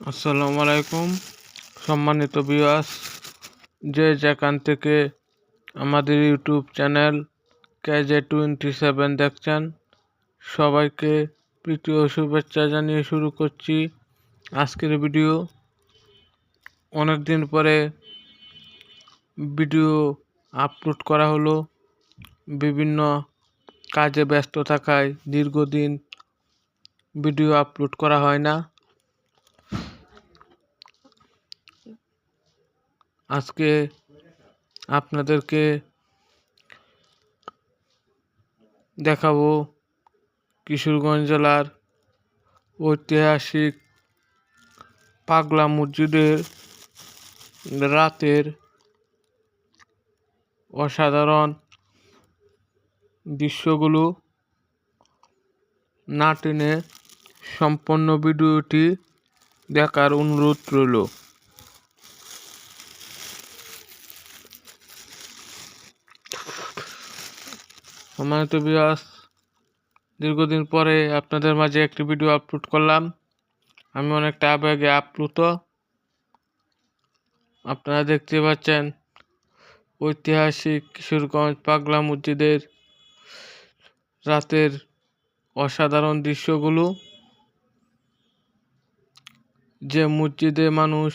আসসালামু আলাইকুম সম্মানিত বিয়াস যে যেখান থেকে আমাদের YouTube channel KJ twenty seven দেখছেন, সবাইকে প্রীতি ও শুভেচ্ছা জানিয়ে শুরু করছি আজকের ভিডিও অনেক দিন পরে ভিডিও আপলোড করা হলো। বিভিন্ন কাজে ব্যস্ত থাকায় দীর্ঘদিন ভিডিও আপলোড করা হয় না। আজকে আপনাদেরকে দেখাবো কিশোরগঞ্জ জেলার ঐতিহাসিক পাগলা মসজিদের রাতের অসাধারণ দৃশ্যগুলো না টেনে সম্পূর্ণ ভিডিওটি দেখার অনুরোধ রইল। সম্মানিত বিয়াস দীর্ঘদিন পরে আপনাদের মাঝে একটি ভিডিও আপলোড করলাম। আমি অনেকটা আবেগে আপ্লুত। আপনারা দেখতে পাচ্ছেন ঐতিহাসিক কিশোরগঞ্জ পাগলা মসজিদের রাতের অসাধারণ দৃশ্যগুলো। যে মসজিদে মানুষ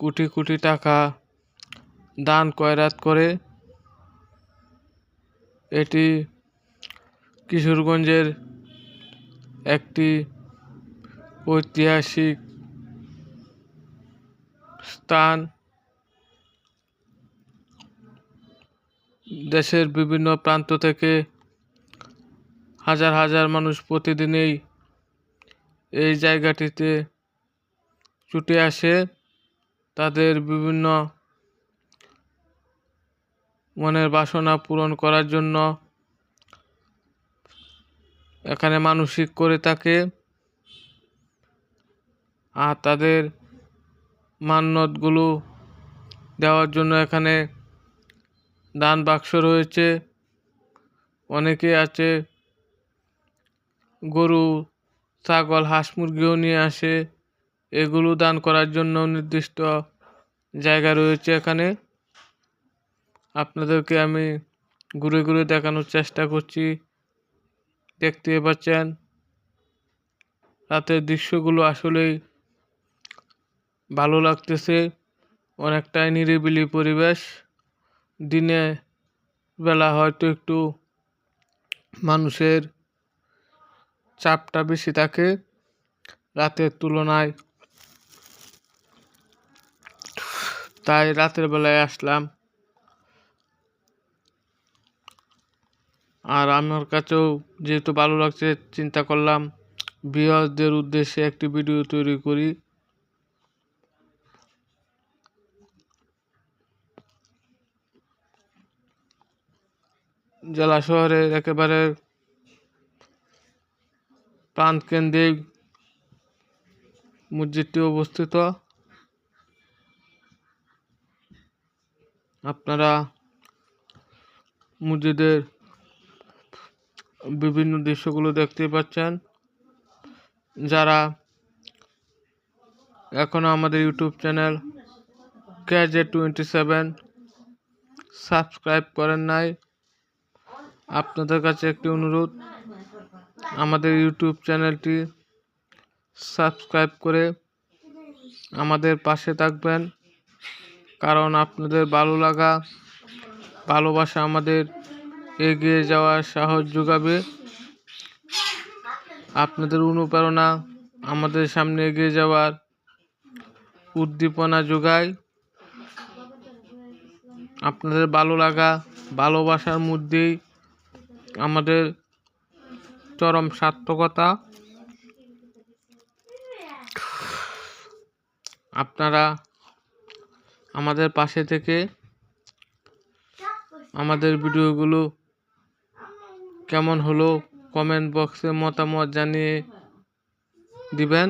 কোটি কোটি টাকা দান কয়রাত করে এটি কিশোরগঞ্জের একটি ঐতিহাসিক স্থান। দেশের বিভিন্ন প্রান্ত থেকে হাজার হাজার মানুষ প্রতিদিনই এই জায়গাটিতে ছুটে আসে। তাদের বিভিন্ন মনের বাসনা পূরণ করার জন্য। এখানে মানসিক করে থাকে। আর তাদের মান্যতগুলো দেওয়ার জন্য এখানে দান বাক্স রয়েছে। অনেকে আছে, গরু, ছাগল, হাঁস মুরগিও নিয়ে আসে। এগুলো দান করার জন্য নির্দিষ্ট জায়গা রয়েছে এখানে। আপনাদেরকে আমি ঘুরে ঘুরে দেখানোর চেষ্টা করছি। দেখতে পাচ্ছেন? রাতের দৃশ্যগুলো আসলেই ভালো লাগতেছে। অনেকটাই নিরিবিলি পরিবেশ। দিনে বেলা হয়তো একটু মানুষের চাপটা বেশি থাকে। রাতের তুলনায় তাই রাতের বেলায় আসলাম। আর আমার কাছেও যেহেতু ভালো লাগছে, চিন্তা করলাম ভিউয়ার্সদের উদ্দেশ্যে একটি ভিডিও তৈরি করি। জেলা শহরের একেবারে প্রাণকেন্দ্রে মসজিদটি অবস্থিত। আপনারা মসজিদের বিভিন্ন দৃশ্যগুলো দেখতে পাচ্ছেন। যারা এখনও আমাদের YouTube channel KJ twenty seven subscribe করেন নাই, আপনাদের কাছে একটি অনুরোধ, আমাদের ইউটিউব চ্যানেলটি সাবস্ক্রাইব করে আমাদের পাশে থাকবেন, কারণ আপনাদের ভালো লাগা, ভালোবাসা আমাদের এগিয়ে যাওয়ার সাহস যোগাবে। আপনাদের অনুপ্রেরণা আমাদের সামনে এগিয়ে যাওয়ার উদ্দীপনা যোগায়। আপনাদের ভালো লাগা, ভালোবাসার মধ্যেই আমাদের চরম সার্থকতা। আপনারা আমাদের পাশে থেকে আমাদের ভিডিওগুলো কেমন হলো কমেন্ট বক্সে মতামত জানিয়ে দিবেন?